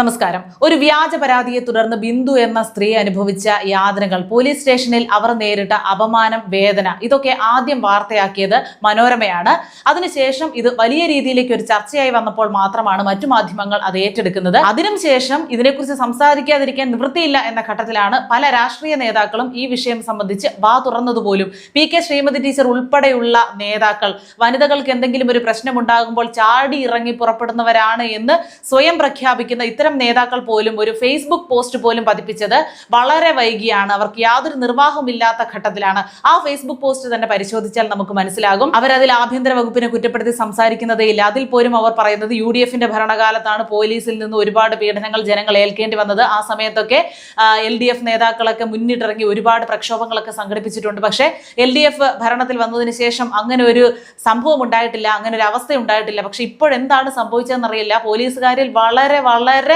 നമസ്കാരം. ഒരു വ്യാജ പരാതിയെ തുടർന്ന് ബിന്ദു എന്ന സ്ത്രീ അനുഭവിച്ച യാതനകൾ. പോലീസ് സ്റ്റേഷനിൽ അവർ നേരിട്ട അപമാനം വേദന ഇതൊക്കെ ആദ്യം വാർത്തയാക്കിയത് മനോരമയാണ്. അതിനുശേഷം ഇത് വലിയ രീതിയിലേക്ക് ഒരു ചർച്ചയായി വന്നപ്പോൾ മാത്രമാണ് മറ്റു മാധ്യമങ്ങൾ അത് ഏറ്റെടുക്കുന്നത്. അതിനുശേഷം ഇതിനെക്കുറിച്ച് സംസാരിക്കാതിരിക്കാൻ നിവൃത്തിയില്ല എന്ന ഘട്ടത്തിലാണ് പല രാഷ്ട്രീയ നേതാക്കളും ഈ വിഷയം സംബന്ധിച്ച് വാ തുറന്നതുപോലും പി കെ ശ്രീമതി ടീച്ചർ ഉൾപ്പെടെയുള്ള നേതാക്കൾ വനിതകൾക്ക് എന്തെങ്കിലും ഒരു പ്രശ്നമുണ്ടാകുമ്പോൾ ചാടി ഇറങ്ങി പുറപ്പെടുന്നവരാണ് എന്ന് സ്വയം പ്രഖ്യാപിക്കുന്ന ഇത്തരം നേതാക്കൾ പോലും ഒരു ഫേസ്ബുക്ക് പോസ്റ്റ് പോലും പതിപ്പിച്ചത് വളരെ വൈകിയാണ്. അവർക്ക് യാതൊരു നിർവാഹമില്ലാത്ത ഘട്ടത്തിലാണ്. ആ ഫേസ്ബുക്ക് പോസ്റ്റ് തന്നെ പരിശോധിച്ചാൽ നമുക്ക് മനസ്സിലാകും. അവരതിൽ ആഭ്യന്തര വകുപ്പിനെ കുറ്റപ്പെടുത്തി സംസാരിക്കുന്നതേ ഇല്ല. അതിൽ പോലും അവർ പറയുന്നത് യു ഡി എഫിന്റെ ഭരണകാലത്താണ്. പോലീസിൽ നിന്ന് ഒരുപാട് പീഡനങ്ങൾ ജനങ്ങൾ ഏൽക്കേണ്ടി വന്നത്. ആ സമയത്തൊക്കെ എൽ ഡി എഫ് നേതാക്കളൊക്കെ മുന്നിട്ടിറങ്ങി ഒരുപാട് പ്രക്ഷോഭങ്ങളൊക്കെ സംഘടിപ്പിച്ചിട്ടുണ്ട്. പക്ഷേ എൽ ഡി എഫ് ഭരണത്തിൽ വന്നതിന് ശേഷം അങ്ങനെ ഒരു സംഭവം ഉണ്ടായിട്ടില്ല. അങ്ങനെ ഒരു അവസ്ഥ ഉണ്ടായിട്ടില്ല. പക്ഷെ ഇപ്പോഴെന്താണ് സംഭവിച്ചതെന്നറിയില്ല. പോലീസുകാരിൽ വളരെ വളരെ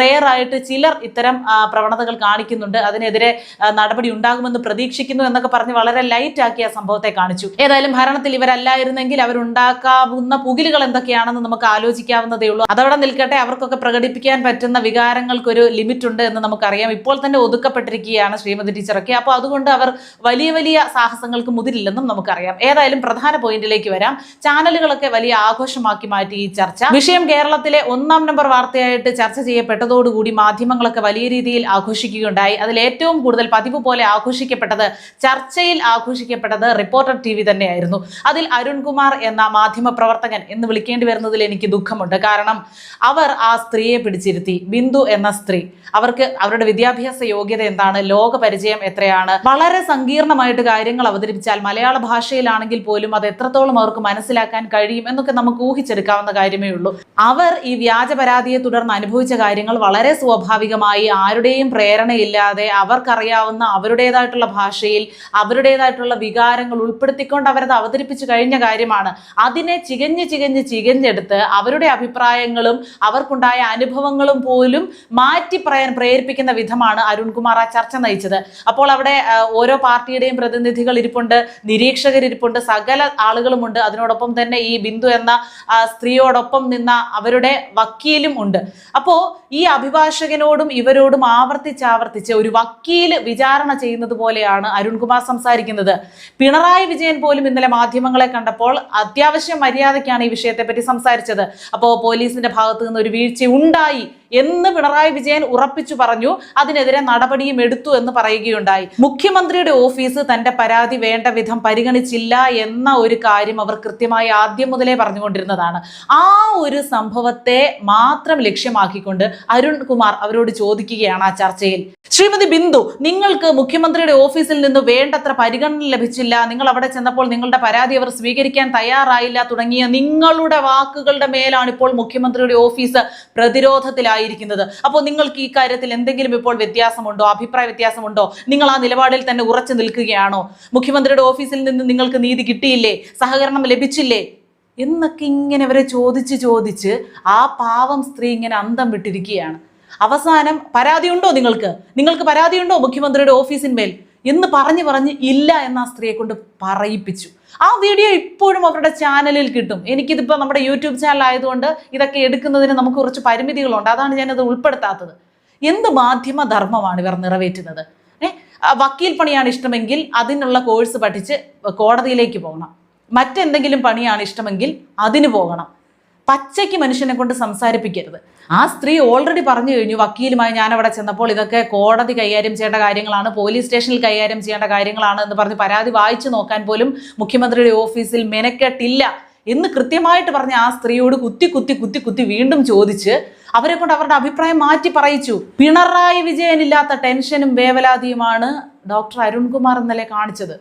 റെയർ ആയിട്ട് ചിലർ ഇത്തരം പ്രവണതകൾ കാണിക്കുന്നുണ്ട്. അതിനെതിരെ നടപടി ഉണ്ടാകുമെന്ന് പ്രതീക്ഷിക്കുന്നു എന്നൊക്കെ പറഞ്ഞ് വളരെ ലൈറ്റ് ആക്കി ആ സംഭവത്തെ കാണിച്ചു. ഏതായാലും ഭരണത്തിൽ ഇവരല്ലായിരുന്നെങ്കിൽ അവരുണ്ടാക്കാവുന്ന പുകിലുകൾ എന്തൊക്കെയാണെന്ന് നമുക്ക് ആലോചിക്കാവുന്നതേ ഉള്ളൂ. അതവിടെ നിൽക്കട്ടെ. അവർക്കൊക്കെ പ്രകടിപ്പിക്കാൻ പറ്റുന്ന വികാരങ്ങൾക്കൊരു ലിമിറ്റ് ഉണ്ട് എന്ന് നമുക്കറിയാം. ഇപ്പോൾ തന്നെ ഒതുക്കപ്പെട്ടിരിക്കുകയാണ് ശ്രീമതി ടീച്ചറൊക്കെ. അപ്പോൾ അതുകൊണ്ട് അവർ വലിയ വലിയ സാഹസങ്ങൾക്ക് മുതിരില്ലെന്നും നമുക്കറിയാം. ഏതായാലും പ്രധാന പോയിന്റിലേക്ക് വരാം. ചാനലുകളൊക്കെ വലിയ ആഘോഷമാക്കി മാറ്റി ഈ ചർച്ച. വിഷയം കേരളത്തിലെ ഒന്നാം നമ്പർ വാർത്തയായിട്ട് ചർച്ച ചെയ്യപ്പെട്ടതോടുകൂടി മാധ്യമങ്ങളൊക്കെ വലിയ രീതിയിൽ ആഘോഷിക്കുകയുണ്ടായി. അതിൽ ഏറ്റവും കൂടുതൽ പതിവ് പോലെ ആഘോഷിക്കപ്പെട്ടത് ചർച്ചയിൽ ആഘോഷിക്കപ്പെട്ടത് റിപ്പോർട്ടർ ടി വി തന്നെയായിരുന്നു. അതിൽ അരുൺകുമാർ എന്ന മാധ്യമ പ്രവർത്തകൻ എന്ന് വിളിക്കേണ്ടി വരുന്നതിൽ എനിക്ക് ദുഃഖമുണ്ട്. കാരണം അവർ ആ സ്ത്രീയെ പിടിച്ചിരുത്തി. ബിന്ദു എന്ന സ്ത്രീ. അവർക്ക് അവരുടെ വിദ്യാഭ്യാസ യോഗ്യത എന്താണ്? ലോക പരിചയം എത്രയാണ്? വളരെ സങ്കീർണമായിട്ട് കാര്യങ്ങൾ അവതരിപ്പിച്ചാൽ മലയാള ഭാഷയിലാണെങ്കിൽ പോലും അത് എത്രത്തോളം അവർക്ക് മനസ്സിലാക്കാൻ കഴിയും എന്നൊക്കെ നമുക്ക് ഊഹിച്ചെടുക്കാവുന്ന കാര്യമേ ഉള്ളൂ. അവർ ഈ വ്യാജ പരാതിയെ തുടർന്ന് അനുഭവിച്ച കാര്യങ്ങൾ വളരെ സ്വാഭാവികമായി ആരുടെയും പ്രേരണയില്ലാതെ അവർക്കറിയാവുന്ന അവരുടേതായിട്ടുള്ള ഭാഷയിൽ അവരുടേതായിട്ടുള്ള വികാരങ്ങൾ ഉൾപ്പെടുത്തിക്കൊണ്ട് അവരത് അവതരിപ്പിച്ചു കഴിഞ്ഞ കാര്യമാണ്. അതിനെ ചികഞ്ഞ് ചികഞ്ഞ് ചികഞ്ഞെടുത്ത് അവരുടെ അഭിപ്രായങ്ങളും അവർക്കുണ്ടായ അനുഭവങ്ങളും പോലും മാറ്റി പ്രേരിപ്പിക്കുന്ന വിധമാണ് അരുൺകുമാർ ആ ചർച്ച നയിച്ചത്. അപ്പോൾ അവിടെ ഓരോ പാർട്ടിയുടെയും പ്രതിനിധികൾ ഇരിപ്പുണ്ട് നിരീക്ഷകർ ഇരിപ്പുണ്ട് സകല ആളുകളുമുണ്ട്. അതിനോടൊപ്പം തന്നെ ഈ ബിന്ദു എന്ന സ്ത്രീയോടൊപ്പം നിന്ന അവരുടെ വക്കീലും ഉണ്ട്. അപ്പോൾ ഈ അഭിഭാഷകനോടും ഇവരോടും ആവർത്തിച്ച് ആവർത്തിച്ച് ഒരു വക്കീൽ വിചാരണ ചെയ്യുന്നത് പോലെയാണ് അരുൺകുമാർ സംസാരിക്കുന്നത്. പിണറായി വിജയൻ പോലും ഇന്നലെ മാധ്യമങ്ങളെ കണ്ടപ്പോൾ അത്യാവശ്യം മര്യാദയ്ക്കാണ് ഈ വിഷയത്തെപ്പറ്റി സംസാരിച്ചത്. അപ്പോൾ പോലീസിന്റെ ഭാഗത്തു നിന്ന് ഒരു വീഴ്ച ഉണ്ടായി എന്ന് പിണറായി വിജയൻ ഉറപ്പിച്ചു പറഞ്ഞു അതിനെതിരെ നടപടിയും എടുത്തു എന്ന് പറയുകയുണ്ടായി. മുഖ്യമന്ത്രിയുടെ ഓഫീസ് തന്റെ പരാതി വേണ്ട വിധം പരിഗണിച്ചില്ല എന്ന ഒരു കാര്യം അവർ കൃത്യമായി ആദ്യം മുതലേ പറഞ്ഞുകൊണ്ടിരുന്നതാണ്. ആ ഒരു സംഭവത്തെ മാത്രം ലക്ഷ്യമാക്കിക്കൊണ്ട് അരുൺ കുമാർ അവരോട് ചോദിക്കുകയാണ് ആ ചർച്ചയിൽ. ശ്രീമതി ബിന്ദു നിങ്ങൾക്ക് മുഖ്യമന്ത്രിയുടെ ഓഫീസിൽ നിന്ന് വേണ്ടത്ര പരിഗണന ലഭിച്ചില്ല. നിങ്ങൾ അവിടെ ചെന്നപ്പോൾ നിങ്ങളുടെ പരാതി അവർ സ്വീകരിക്കാൻ തയ്യാറായില്ല തുടങ്ങിയ നിങ്ങളുടെ വാക്കുകളുടെ മേലാണ് ഇപ്പോൾ മുഖ്യമന്ത്രിയുടെ ഓഫീസ് പ്രതിരോധത്തിലായിരിക്കുന്നത് അപ്പോൾ നിങ്ങൾക്ക് ഈ കാര്യത്തിൽ എന്തെങ്കിലും ഇപ്പോൾ വ്യത്യാസമുണ്ടോ? അഭിപ്രായ വ്യത്യാസമുണ്ടോ? നിങ്ങൾ ആ നിലപാടിൽ തന്നെ ഉറച്ചു നിൽക്കുകയാണോ? മുഖ്യമന്ത്രിയുടെ ഓഫീസിൽ നിന്ന് നിങ്ങൾക്ക് നീതി കിട്ടിയില്ലേ? സഹകരണം ലഭിച്ചില്ലേ? എന്നൊക്കെ ഇങ്ങനെ വരെ ചോദിച്ച് ചോദിച്ച് ആ പാവം സ്ത്രീ ഇങ്ങനെ അന്തം വിട്ടിരിക്കുകയാണ്. അവസാനം പരാതിയുണ്ടോ നിങ്ങൾക്ക്? നിങ്ങൾക്ക് പരാതിയുണ്ടോ മുഖ്യമന്ത്രിയുടെ ഓഫീസിന്മേൽ? എന്ന് പറഞ്ഞു പറഞ്ഞ് ഇല്ല എന്ന ആ സ്ത്രീയെ കൊണ്ട് പറയിപ്പിച്ചു. ആ വീഡിയോ ഇപ്പോഴും അവരുടെ ചാനലിൽ കിട്ടും. എനിക്കിതിപ്പോൾ നമ്മുടെ യൂട്യൂബ് ചാനൽ ആയതുകൊണ്ട് ഇതൊക്കെ എടുക്കുന്നതിന് നമുക്ക് കുറച്ച് പരിമിതികളുണ്ട്. അതാണ് ഞാനത് ഉൾപ്പെടുത്താത്തത്. എന്ത് മാധ്യമ ധർമ്മമാണ് ഇവർ നിറവേറ്റുന്നത്? ഏ? വക്കീൽ പണിയാണ് ഇഷ്ടമെങ്കിൽ അതിനുള്ള കോഴ്സ് പഠിച്ച് കോടതിയിലേക്ക് പോകണം. മറ്റെന്തെങ്കിലും പണിയാണ് ഇഷ്ടമെങ്കിൽ അതിന് പോകണം. പച്ചയ്ക്ക് മനുഷ്യനെ കൊണ്ട് സംസാരിപ്പിക്കരുത്. ആ സ്ത്രീ ഓൾറെഡി പറഞ്ഞു കഴിഞ്ഞു വക്കീലുമായി ഞാൻ അവിടെ ചെന്നപ്പോൾ ഇതൊക്കെ കോടതി കൈകാര്യം ചെയ്യേണ്ട കാര്യങ്ങളാണ് പോലീസ് സ്റ്റേഷനിൽ കൈകാര്യം ചെയ്യേണ്ട കാര്യങ്ങളാണ് എന്ന് പറഞ്ഞ് പരാതി വായിച്ചു നോക്കാൻ പോലും മുഖ്യമന്ത്രിയുടെ ഓഫീസിൽ മെനക്കെട്ടില്ല എന്ന് കൃത്യമായിട്ട് പറഞ്ഞ ആ സ്ത്രീയോട് കുത്തി കുത്തി കുത്തി കുത്തി വീണ്ടും ചോദിച്ച് അവരെ കൊണ്ട് അവരുടെ അഭിപ്രായം മാറ്റി പറയിച്ചു. പിണറായി വിജയനില്ലാത്ത ടെൻഷനും വേവലാതിയുമാണ് ഡോക്ടർ അരുൺകുമാർ ഇന്നലെ കാണിച്ചത്.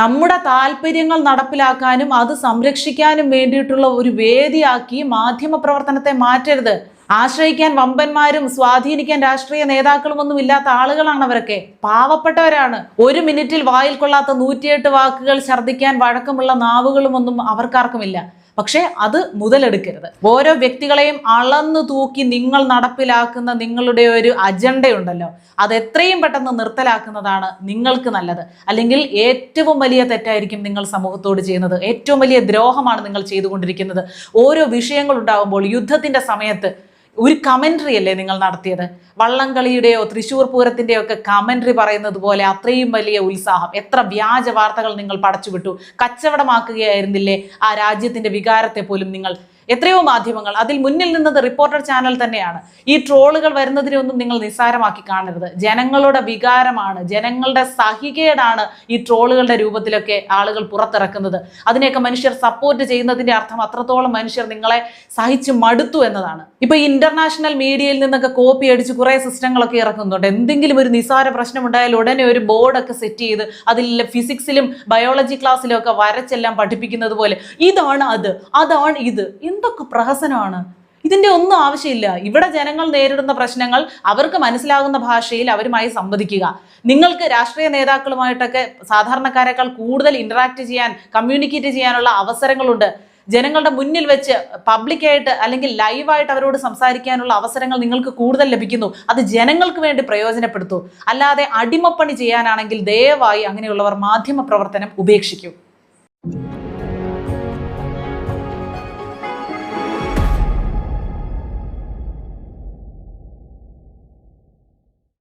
നമ്മുടെ താല്പര്യങ്ങൾ നടപ്പിലാക്കാനും അത് സംരക്ഷിക്കാനും വേണ്ടിയിട്ടുള്ള ഒരു വേദിയാക്കി മാധ്യമ പ്രവർത്തനത്തെ മാറ്റരുത്. ആശ്രയിക്കാൻ വമ്പന്മാരും സ്വാധീനിക്കാൻ രാഷ്ട്രീയ നേതാക്കളും ഒന്നും ഇല്ലാത്ത ആളുകളാണ് അവരൊക്കെ. പാവപ്പെട്ടവരാണ്. ഒരു മിനിറ്റിൽ വായിൽ കൊള്ളാത്ത നൂറ്റിയെട്ട് വാക്കുകൾ ഛർദ്ദിക്കാൻ വഴക്കമുള്ള നാവുകളും ഒന്നും അവർക്കാർക്കുമില്ല. പക്ഷേ അത് മുതലെടുക്കരുത്. ഓരോ വ്യക്തികളെയും അളന്നു തൂക്കി നിങ്ങൾ നടപ്പിലാക്കുന്ന നിങ്ങളുടെ ഒരു അജണ്ടയുണ്ടല്ലോ. അത് എത്രയും പെട്ടെന്ന് നിർത്തലാക്കുന്നതാണ് നിങ്ങൾക്ക് നല്ലത്. അല്ലെങ്കിൽ ഏറ്റവും വലിയ തെറ്റായിരിക്കും നിങ്ങൾ സമൂഹത്തോട് ചെയ്യുന്നത്. ഏറ്റവും വലിയ ദ്രോഹമാണ് നിങ്ങൾ ചെയ്തുകൊണ്ടിരിക്കുന്നത്. ഓരോ വിഷയങ്ങൾ ഉണ്ടാകുമ്പോൾ യുദ്ധത്തിന്റെ സമയത്ത് ഒരു കമൻട്രി അല്ലേ നിങ്ങൾ നടത്തിയത്? വള്ളംകളിയുടെയോ തൃശൂർ പൂരത്തിന്റെയോ ഒക്കെ കമൻട്രി പറയുന്നത് പോലെ അത്രയും വലിയ ഉത്സാഹം. എത്ര വ്യാജ വാർത്തകൾ നിങ്ങൾ പടച്ചുവിട്ടു. കച്ചവടമാക്കുകയായിരുന്നില്ലേ? ആ രാജ്യത്തിന്റെ വികാരത്തെ പോലും നിങ്ങൾ എത്രയോ മാധ്യമങ്ങൾ അതിൽ മുന്നിൽ നിന്നത് റിപ്പോർട്ടർ ചാനൽ തന്നെയാണ്. ഈ ട്രോളുകൾ വരുന്നതിനെ ഒന്നും നിങ്ങൾ നിസ്സാരമാക്കി കാണരുത്. ജനങ്ങളുടെ വികാരമാണ് ജനങ്ങളുടെ സഹികേടാണ് ഈ ട്രോളുകളുടെ രൂപത്തിലൊക്കെ ആളുകൾ പുറത്തിറക്കുന്നത്. അതിനെയൊക്കെ മനുഷ്യർ സപ്പോർട്ട് ചെയ്യുന്നതിന്റെ അർത്ഥം അത്രത്തോളം മനുഷ്യർ നിങ്ങളെ സഹിച്ചു മടുത്തു എന്നതാണ്. ഇപ്പൊ ഇന്റർനാഷണൽ മീഡിയയിൽ നിന്നൊക്കെ കോപ്പി അടിച്ച് കുറെ സിസ്റ്റങ്ങളൊക്കെ ഇറക്കുന്നുണ്ട്. എന്തെങ്കിലും ഒരു നിസ്സാര പ്രശ്നം ഉണ്ടായാൽ ഉടനെ ഒരു ബോർഡൊക്കെ സെറ്റ് ചെയ്ത് അതിൽ ഫിസിക്സിലും ബയോളജി ക്ലാസ്സിലും ഒക്കെ വരച്ചെല്ലാം പഠിപ്പിക്കുന്നത് പോലെ. ഇതാണ് അത്. അതാണ് ഇത്. എന്തൊക്കെ പ്രഹസനമാണ്? ഇതിന്റെ ഒന്നും ആവശ്യമില്ല. ഇവിടെ ജനങ്ങൾ നേരിടുന്ന പ്രശ്നങ്ങൾ അവർക്ക് മനസ്സിലാകുന്ന ഭാഷയിൽ അവരുമായി സംവദിക്കുക. നിങ്ങൾക്ക് രാഷ്ട്രീയ നേതാക്കളുമായിട്ടൊക്കെ സാധാരണക്കാരെക്കാൾ കൂടുതൽ ഇന്ററാക്ട് ചെയ്യാൻ കമ്മ്യൂണിക്കേറ്റ് ചെയ്യാനുള്ള അവസരങ്ങളുണ്ട്. ജനങ്ങളുടെ മുന്നിൽ വെച്ച് പബ്ലിക്കായിട്ട് അല്ലെങ്കിൽ ലൈവായിട്ട് അവരോട് സംസാരിക്കാനുള്ള അവസരങ്ങൾ നിങ്ങൾക്ക് കൂടുതൽ ലഭിക്കുന്നു. അത് ജനങ്ങൾക്ക് വേണ്ടി പ്രയോജനപ്പെടുത്തൂ. അല്ലാതെ അടിമപ്പണി ചെയ്യാനാണെങ്കിൽ ദയവായി അങ്ങനെയുള്ളവർ മാധ്യമ പ്രവർത്തനം ഉപേക്ഷിക്കൂ.